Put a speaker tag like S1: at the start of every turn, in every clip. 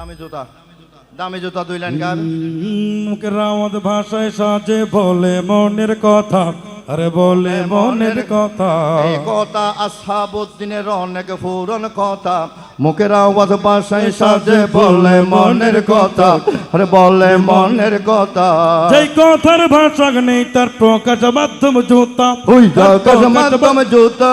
S1: দামি জুতা। দামি জুতা দুই লাইন গান
S2: মুখের আওয়াজ ভাষায় সাজে বলে মনের কথা। আরে বলে মনের কথা।
S1: এই কথা আসহাবুদ্দিনের অনেক পুরন কথা। মুখের আওয়াজ বাসায় সাজে বলে মনের কথা। আরে বলে মনের কথা।
S2: যেই কথার ভাষা নেই তার প্রকাশ মাধ্যম জুতা।
S1: ওই
S2: প্রকাশ
S1: মাধ্যম জুতা।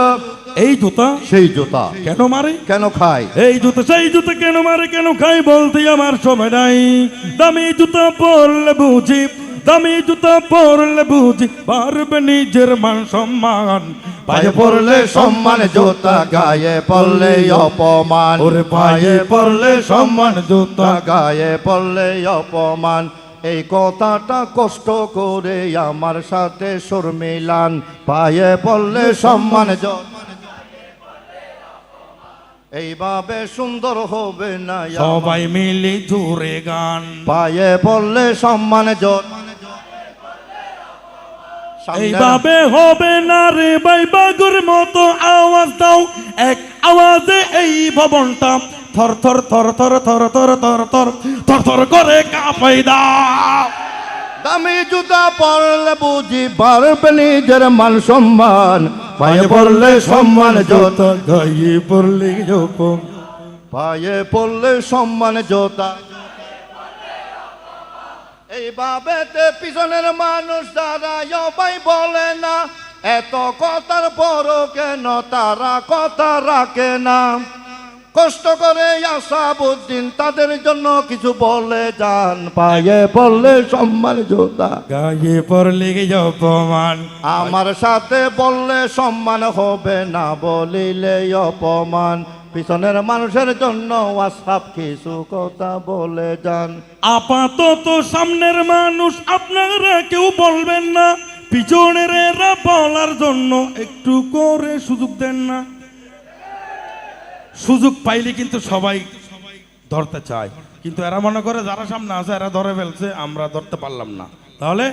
S2: এই জুতা
S1: সেই জুতা।
S2: কেন মারে?
S1: কেন খায়?
S2: এই জুতো সেই জুতো কেন মারে? কেন খাই বলতে আমার সময় নাই। দামি জুতো পরলে বুঝি দামি জুতো পরলে বুঝি পারবে নিজের মান সম্মান।
S1: পায়ে পড়লে সম্মান জুতা গায়ে পড়লে অপমান।
S2: ওরে পায়ে পড়লে সম্মান জুতা
S1: গায়ে পড়লে অপমান। এই কথাটা কষ্ট করে আমার সাথে সুর মিলান। পায়ে পড়লে সম্মান জ- এইভাবে সুন্দর হবে না
S2: সবাই মিলি জুড়ে গান
S1: পায়ে পড়লে সম্মান জ- সামনে-
S2: এইভাবে হবে না রে ভাই বাগুর মতো আওয়াজ দাও এক আওয়াজে এই ভবনটা থর থর থর থর থর থর থর থর থর থর করে কাঁপাই দাও
S1: দামি জুতা পরলে বুঝি পারবে নিজের মান সম্মান পায়ে পড়লে সম্মান যত
S2: গায়ে পড়লে যখন
S1: পায়ে পড়লে সম্মান জোতা। এইভাবে পিছনের মানুষ তারা ভাই বলে না এত কথার পরও কেন তারা কথা রাখে না? কষ্ট করে আসাবুদ্দিন তাদের জন্য কিছু বলে যান পায়ে পড়লে সম্মান জোতা।
S2: গায়ে পড়লে অপমান?
S1: আমার সাথে বললে সম্মান হবে না বলিলে অপমান। পিছনের মানুষের জন্য ওয়াসাপ কিছু কথা বলে যান।
S2: আপাতত সামনের মানুষ আপনারা কেউ বলবেন না পিছনের বলার জন্য একটু করে সুযোগ দেন না। সুযোগ পাইলে কিন্তু সবাই ধরতে চায়। কিন্তু এরা মনে করে যারা সামনে আছে এরা ধরে ফেলছে আমরা ধরতে পারলাম না। তাহলে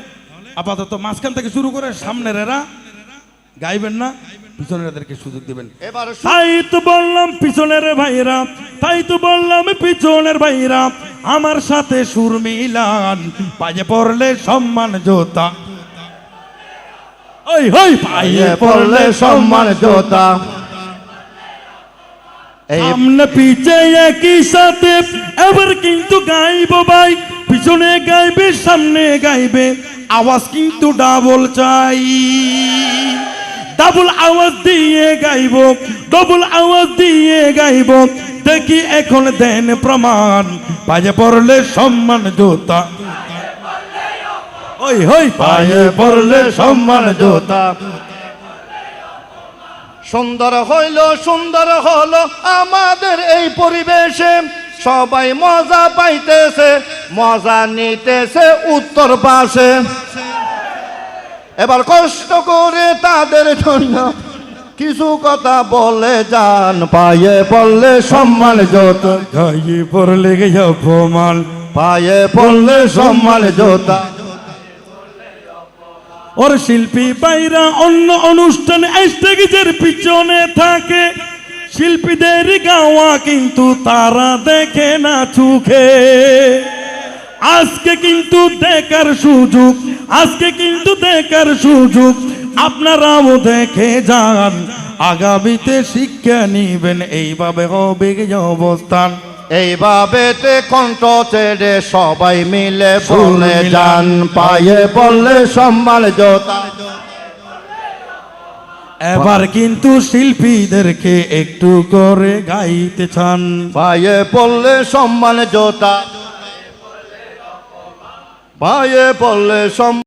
S2: আপাতত মাঝখান থেকে শুরু করে সামনের এরা গাইবেন না পিছনের এদেরকে সুযোগ দিবেন। তাই তো বললাম পিছনের ভাইরা তাই তো বললাম পিছনের ভাইরা আমার সাথে সুর মিলান পায়ে পড়লে সম্মান জোতা। ওই হই
S1: পায়ে পড়লে সম্মান জোতা।
S2: সামনে পিছে একই সাথে এবার কিন্তু গাইব ভাই পিছনে গাইবে সামনে গাইবে আওয়াজ কিন্তু ডাবল চাই। ডাবল আওয়াজ দিয়ে গাইব ডবল আওয়াজ দিয়ে গাইব দেখি এখন দেন প্রমাণ। পায়ে পড়লে সম্মান জোতা। ওই হই
S1: পায়ে পড়লে সম্মান জোতা। সুন্দর হইল সুন্দর হলো আমাদের এই পরিবেশে। সবাই মজা পাইতেছে মজা নিতেছে উত্তর পাশে। এবার কষ্ট করে তাদের জন্য কিছু কথা বলে যান পায়ে পড়লে সম্মান জোতা
S2: গায়ে পড়লে অপমান
S1: পায়ে পড়লে সম্মান জোতা
S2: ওর শিল্পী বাইরা অন্য অনুষ্ঠানে স্টেজের পিছনে থাকে। শিল্পীদের গাওয়া কিন্তু তারা দেখে না চোখে। আজকে কিন্তু দেখার সুযোগ, আজকে কিন্তু দেখার সুযোগ, আপনারাও দেখে যান। আগামীতে শিক্ষা নিবেন, এইভাবে হবে অবস্থান।
S1: এইভাবে তে কণ্ঠ ছেড়ে সবাই মিলে বলে যান। পায়ে পড়লে সম্মান জোতা
S2: এবার কিন্তু শিল্পীদেরকে একটু করে গাইতে চান।
S1: পায়ে পড়লে সম্মান জোতা পায়ে পড়লে সম্মান